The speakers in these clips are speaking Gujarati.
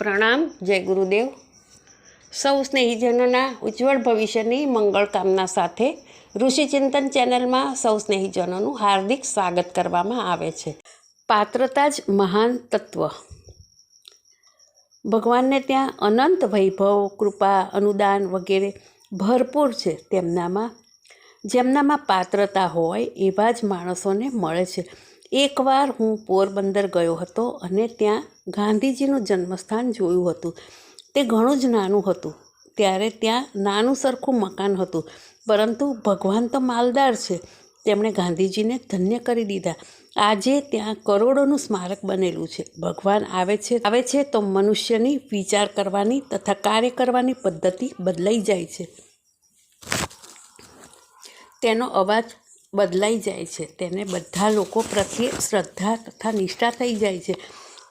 પ્રણામ, જય ગુરુદેવ. સૌ સ્નેહીજનોના ઉજ્જવળ ભવિષ્યની મંગળ કામના સાથે ઋષિચિંતન ચેનલમાં સૌ સ્નેહીજનોનું હાર્દિક સ્વાગત કરવામાં આવે છે. પાત્રતા જ મહાન તત્વ. ભગવાનને ત્યાં અનંત વૈભવ, કૃપા, અનુદાન વગેરે ભરપૂર છે તેમનામાં. જેમનામાં પાત્રતા હોય એવા જ માણસોને મળે છે. એકવાર હું પોરબંદર ગયો હતો અને ત્યાં ગાંધીજીનું જન્મસ્થાન જોયું હતું. તે ઘણું જ નાનું હતું. ત્યારે ત્યાં નાનું સરખું મકાન હતું. પરંતુ ભગવાન તો માલદાર છે. તેમણે ગાંધીજીને ધન્ય કરી દીધા. આજે ત્યાં કરોડોનું સ્મારક બનેલું છે. ભગવાન આવે છે આવે છે તો મનુષ્યની વિચાર કરવાની તથા કાર્ય કરવાની પદ્ધતિ બદલાઈ જાય છે. તેનો અવાજ બદલાઈ જાય છે. તેને બધા લોકો પ્રત્યે શ્રદ્ધા તથા નિષ્ઠા થઈ જાય છે.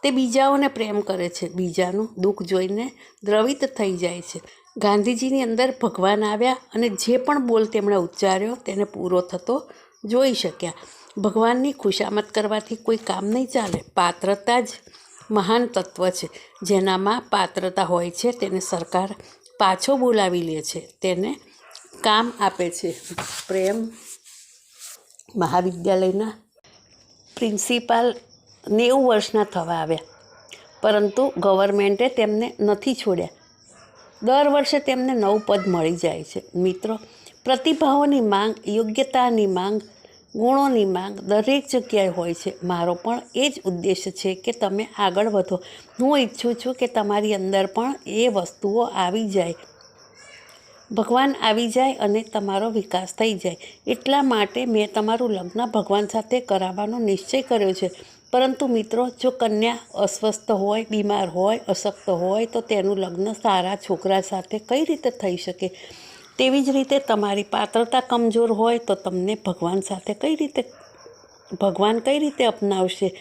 તે બીજાઓને પ્રેમ કરે છે. બીજાનું દુઃખ જોઈને દ્રવિત થઈ જાય છે. ગાંધીજીની અંદર ભગવાન આવ્યા અને જે પણ બોલ તેમણે ઉચ્ચાર્યો તેને પૂરો થતો જોઈ શક્યા. ભગવાનની ખુશામત કરવાથી કોઈ કામ નહીં ચાલે. પાત્રતા જ મહાન તત્વ છે. જેનામાં પાત્રતા હોય છે તેને સરકાર પાછો બોલાવી લે છે. તેને કામ આપે છે. પ્રેમ મહાવિદ્યાલયના પ્રિન્સિપાલ નેવું વર્ષના થવા આવ્યા. પરંતુ ગવર્મેન્ટે તેમને નથી છોડ્યા. દર વર્ષે તેમને નવું પદ મળી જાય છે. મિત્રો, પ્રતિભાઓની માંગ, યોગ્યતાની માંગ, ગુણોની માંગ દરેક જગ્યાએ હોય છે. મારો પણ એ જ ઉદ્દેશ છે કે તમે આગળ વધો. હું ઈચ્છું છું કે તમારી અંદર પણ એ વસ્તુઓ આવી જાય. ભગવાન આવી જાય અને તમારો વિકાસ થઈ જાય. એટલા માટે મેં તમારું લગ્ન ભગવાન સાથે કરાવવાનો નિશ્ચય કર્યો છે. પરંતુ મિત્રો, જો કન્યા અસ્વસ્થ હોય, બીમાર હોય, અશક્ત હોય, તો તેનું લગ્ન સારા છોકરા સાથે કઈ રીતે થઈ શકે? તેવી જ રીતે તમારી પાત્રતા કમજોર હોય, તો તમને ભગવાન સાથે કઈ રીતે, ભગવાન કઈ રીતે અપનાવશે?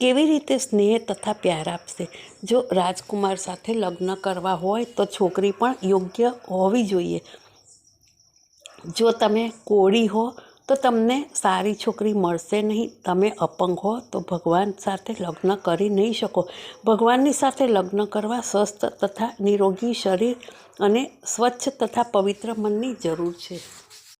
કેવી રીતે સ્નેહ તથા પ્યાર આપશે? જો રાજકુમાર સાથે લગ્ન કરવા હોય તો છોકરી પણ યોગ્ય હોવી જોઈએ. જો તમે કોળી હો તો તમને સારી છોકરી મળશે નહીં. તમે અપંગ હો તો ભગવાન સાથે લગ્ન કરી નહીં શકો. ભગવાનની સાથે લગ્ન કરવા સ્વસ્થ તથા નિરોગી શરીર અને સ્વચ્છ તથા પવિત્ર મનની જરૂર છે.